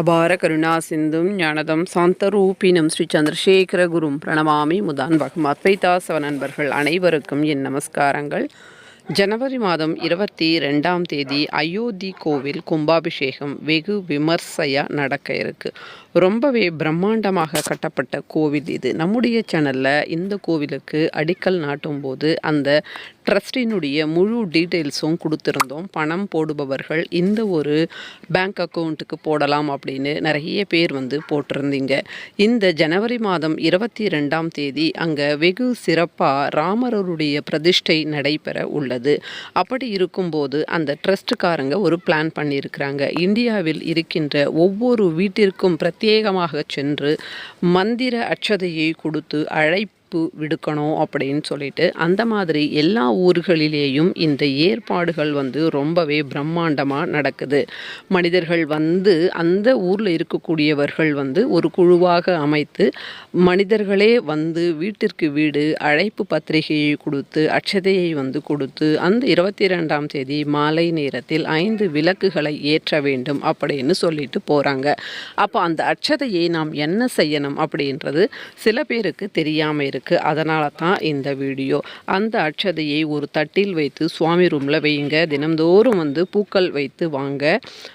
அபார கருணா சிந்தும் ஞானதம் சாந்தரூபினம் ஸ்ரீ சந்திரசேகர குரும் பிரணமாமி முதான் பகம் அத்வைதாசவ நண்பர்கள் அனைவருக்கும் என் நமஸ்காரங்கள். ஜனவரி மாதம் இருபத்தி ரெண்டாம் தேதி அயோத்தி கோவில் கும்பாபிஷேகம் வெகு விமர்சையாக நடக்க இருக்கு. ரொம்பவே பிரம்மாண்டமாக கட்டப்பட்ட கோவில் இது. நம்முடைய சேனலில் இந்த கோவிலுக்கு அடிக்கல் நாட்டும் போது அந்த ட்ரஸ்டினுடைய முழு டீட்டெயில்ஸும் கொடுத்துருந்தோம். பணம் போடுபவர்கள் இந்த ஒரு பேங்க் அக்கௌண்ட்டுக்கு போடலாம் அப்படின்னு நிறைய பேர் வந்து போட்டிருந்தீங்க. இந்த ஜனவரி மாதம் இருபத்தி ரெண்டாம் தேதி அங்கே வெகு சிறப்பாக ராமரருடைய பிரதிஷ்டை நடைபெற உள்ளது. அப்படி இருக்கும்போது அந்த ட்ரஸ்ட்டுக்காரங்க ஒரு பிளான் பண்ணியிருக்கிறாங்க. இந்தியாவில் இருக்கின்ற ஒவ்வொரு வீட்டிற்கும் பிரத்யேகமாக சென்று மந்திர அச்சதையை கொடுத்து அழைப்பு அழைப்பு விடுக்கணும் அப்படின்னு சொல்லிட்டு அந்த மாதிரி எல்லா ஊர்களிலேயும் இந்த ஏற்பாடுகள் வந்து ரொம்பவே பிரம்மாண்டமாக நடக்குது. மனிதர்கள் வந்து அந்த ஊரில் இருக்கக்கூடியவர்கள் வந்து ஒரு குழுவாக அமைத்து மனிதர்களே வந்து வீட்டிற்கு வீடு அழைப்பு பத்திரிகையை கொடுத்து அட்சதையை வந்து கொடுத்து அந்த இருபத்தி ரெண்டாம் தேதி மாலை நேரத்தில் ஐந்து விளக்குகளை ஏற்ற வேண்டும் அப்படின்னு சொல்லிட்டு போகிறாங்க அப்போ அந்த அட்சதையை நாம் என்ன செய்யணும் அப்படின்றது சில பேருக்கு தெரியாமல் இருக்குது அதனால தான் இந்த வீடியோ. அந்த அட்சதையை ஒரு தட்டில் வைத்து சுவாமி ரூமில் வையுங்க. தினம்தோறும் வந்து பூக்கள் வைத்து வாங்க.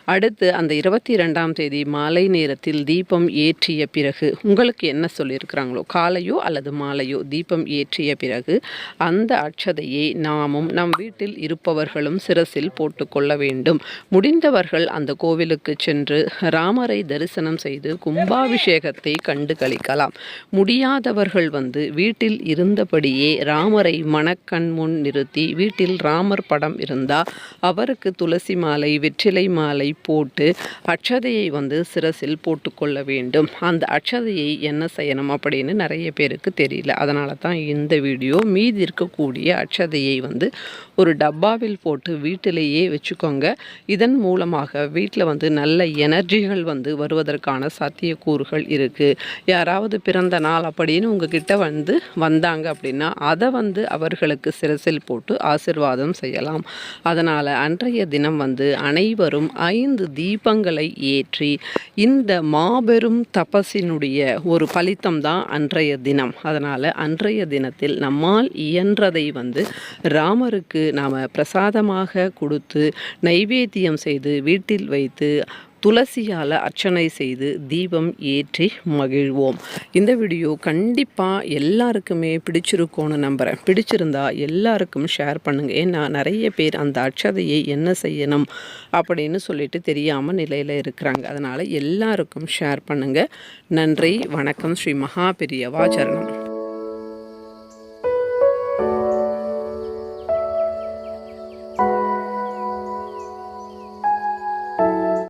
அடுத்து அந்த இருபத்தி ரெண்டாம் தேதி மாலை நேரத்தில் தீபம் ஏற்றிய பிறகு உங்களுக்கு என்ன சொல்லியிருக்கிறாங்களோ காலையோ அல்லது மாலையோ தீபம் ஏற்றிய பிறகு அந்த அட்சதையை நாமும் நம் வீட்டில் இருப்பவர்களும் சிரசில் போட்டுக்கொள்ள வேண்டும். முடிந்தவர்கள் அந்த கோவிலுக்கு சென்று ராமரை தரிசனம் செய்து கும்பாபிஷேகத்தை கண்டு கழிக்கலாம் முடியாதவர்கள் வந்து வீட்டில் இருந்தபடியே ராமரை மணக்கண் முன் நிறுத்தி வீட்டில் ராமர் படம் இருந்தால் அவருக்கு துளசி மாலை வெற்றிலை மாலை போட்டு அட்சதையை வந்து சிரசில் போட்டுக்கொள்ள வேண்டும். அந்த அட்சதையை என்ன செய்யணும் அப்படின்னு நிறைய பேருக்கு தெரியல. அதனால தான் இந்த வீடியோ மீதி இருக்கக்கூடிய அட்சதையை வந்து ஒரு டப்பாவில் போட்டு வீட்டிலேயே வச்சுக்கோங்க. இதன் மூலமாக வீட்டில் வந்து நல்ல எனர்ஜிகள் வந்து வருவதற்கான சாத்தியக்கூறுகள் இருக்குது யாராவது பிறந்த நாள் அப்படின்னு உங்ககிட்ட வந்து வந்து வந்தாங்க அப்படின்னா அதை வந்து அவர்களுக்கு சிரசில் போட்டு ஆசிர்வாதம் செய்யலாம். அதனால் அன்றைய தினம் வந்து அனைவரும் ஐந்து தீபங்களை ஏற்றி இந்த மாபெரும் தபசினுடைய ஒரு பலித்தம் தான் அன்றைய தினம். அதனால் அன்றைய தினத்தில் நம்மால் இயன்றதை வந்து ராமருக்கு நாம் பிரசாதமாக கொடுத்து நைவேத்தியம் செய்து வீட்டில் வைத்து துளசியால் அர்ச்சனை செய்து தீபம் ஏற்றி மகிழ்வோம். இந்த வீடியோ கண்டிப்பாக எல்லாருக்குமே பிடிச்சிருக்கோன்னு நம்புகிறேன் பிடிச்சிருந்தா எல்லாருக்கும் ஷேர் பண்ணுங்கள் ஏன்னா நிறைய பேர் அந்த அட்சதையை என்ன செய்யணும் அப்படின்னு சொல்லிட்டு தெரியாமல் நிலையில் இருக்கிறாங்க. அதனால் எல்லாருக்கும் ஷேர் பண்ணுங்கள் நன்றி வணக்கம். ஸ்ரீ மகா பெரியவா சரணம்.